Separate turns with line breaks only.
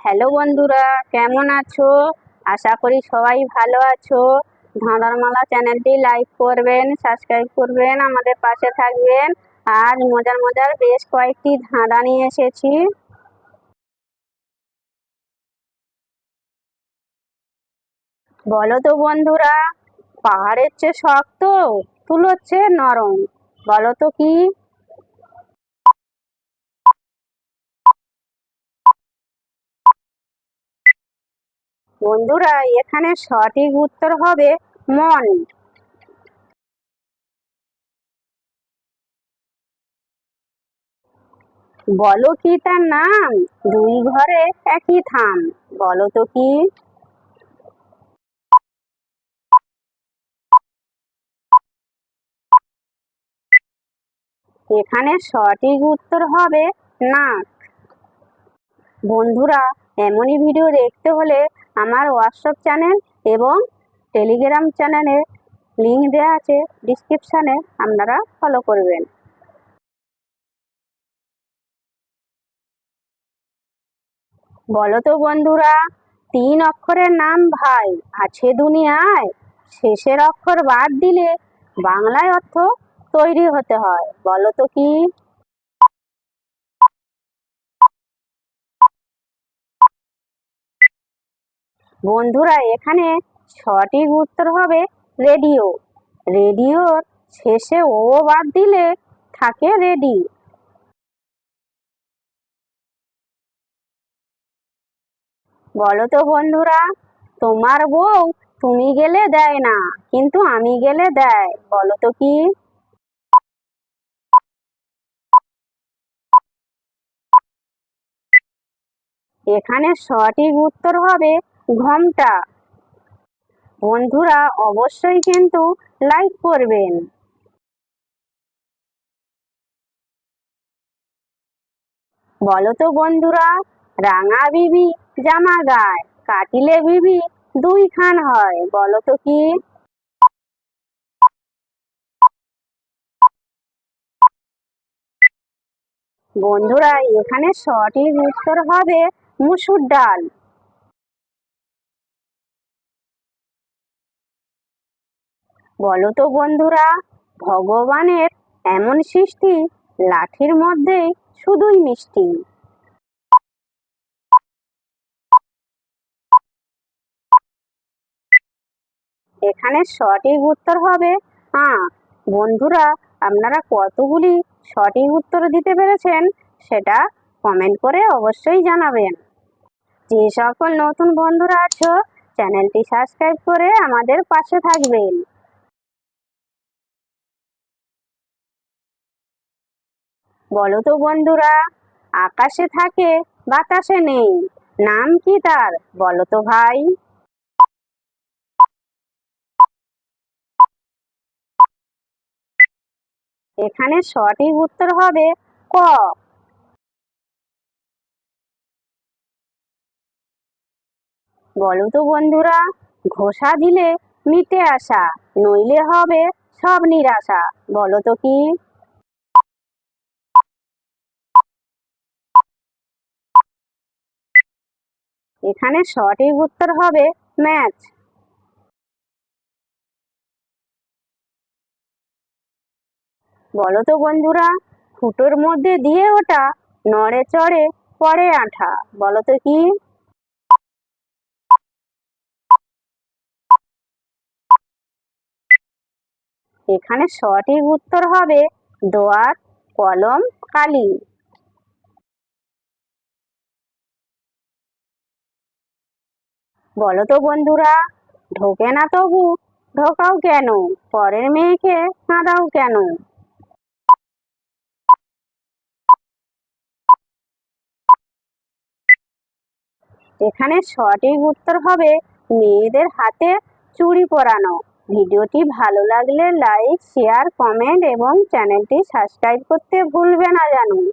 Hello বন্ধুরা, কেমন আছো? আশা করি সবাই ভালো আছো। ধাঁধার মালা চ্যানেলটি লাইক করবেন, সাবস্ক্রাইব করবেন, আমাদের পাশে থাকবেন। আজ মজার মজার বেশ কয়েকটি ধাঁধা নিয়ে এসেছি। বলো তো বন্ধুরা, পাহাড়ের চেয়ে শক্ত, তুলোর চেয়ে নরম। বলো তো কি? বন্ধুরা, এখানে সঠিক উত্তর হবে মন। বলো কি তার নাম? দুই ঘরে একই থাম বলো তো কি? এখানে সঠিক উত্তর হবে নাক। বন্ধুরা, এমনই ভিডিও দেখতে হলে আমার হোয়াটসঅ্যাপ চ্যানেল এবং টেলিগ্রাম চ্যানেলে লিঙ্ক দেওয়া আছে ডিসক্রিপশানে আপনারা ফলো করবেন। বলো তো বন্ধুরা, তিন অক্ষরের নাম ভাই, আছে দুনিয়ায়। শেষের অক্ষর বাদ দিলে বাংলায় অর্থ তৈরি হতে হয়। বলো তো কি? বন্ধুরা, এখানে সঠিক উত্তর হবে রেডিও। রেডিওর শেষে ও বাদ দিলে থাকে রেডি। বলো তো বন্ধুরা, তোমার বউ তুমি গেলে দেয় না, কিন্তু আমি গেলে দেয়, বলো তো কি? এখানে সঠিক উত্তর হবে ঘণ্টা। বন্ধুরা, অবশ্যই কিন্তু লাইক করবেন। বলো তো বন্ধুরা, রাঙা বিবি, জামা গায়, কাটিলে বিবি দুই খান হয়, বলো তো কি? বন্ধুরা, এখানে সঠিক উত্তর হবে মুসুর ডাল। বলো তো বন্ধুরা, ভগবানের এমন সৃষ্টি লাঠির মধ্যে শুধুই মিষ্টি। এখানে সঠিক উত্তর হবে আঁক বন্ধুরা, আপনারা কতগুলি সঠিক উত্তর দিতে পেরেছেন সেটা কমেন্ট করে অবশ্যই জানাবেন। যে সকল নতুন বন্ধুরা আছো, চ্যানেলটি সাবস্ক্রাইব করে আমাদের পাশে থাকবেন। বলো তো বন্ধুরা, আকাশে থাকে, বাতাসে নেই, নাম কি তার, বলো তো ভাই? এখানে সঠিক উত্তর হবে ক। বলো তো বন্ধুরা, ঘোষা দিলে মিটে আসা, নইলে হবে সব নিরাশা, বলো তো কি? এখানে সঠিক উত্তর হবে ম্যাচ বলো তো বন্ধুরা, ফুটোর মধ্যে দিয়ে ওটা নড়ে চড়ে পড়ে আঠা বলো তো কি? এখানে সঠিক উত্তর হবে দোয়াত কলম কালি। বলো তো বন্ধুরা, ঢোকে না তবু, ঢোকাও কেন? পরের মেয়েকে কাঁদাও কেন? এখানে সঠিক উত্তর হবে মেয়েদের হাতে চুড়ি পরানো। ভিডিওটি ভালো লাগলে লাইক, শেয়ার, কমেন্ট এবং চ্যানেলটি সাবস্ক্রাইব করতে ভুলবে না জানুন।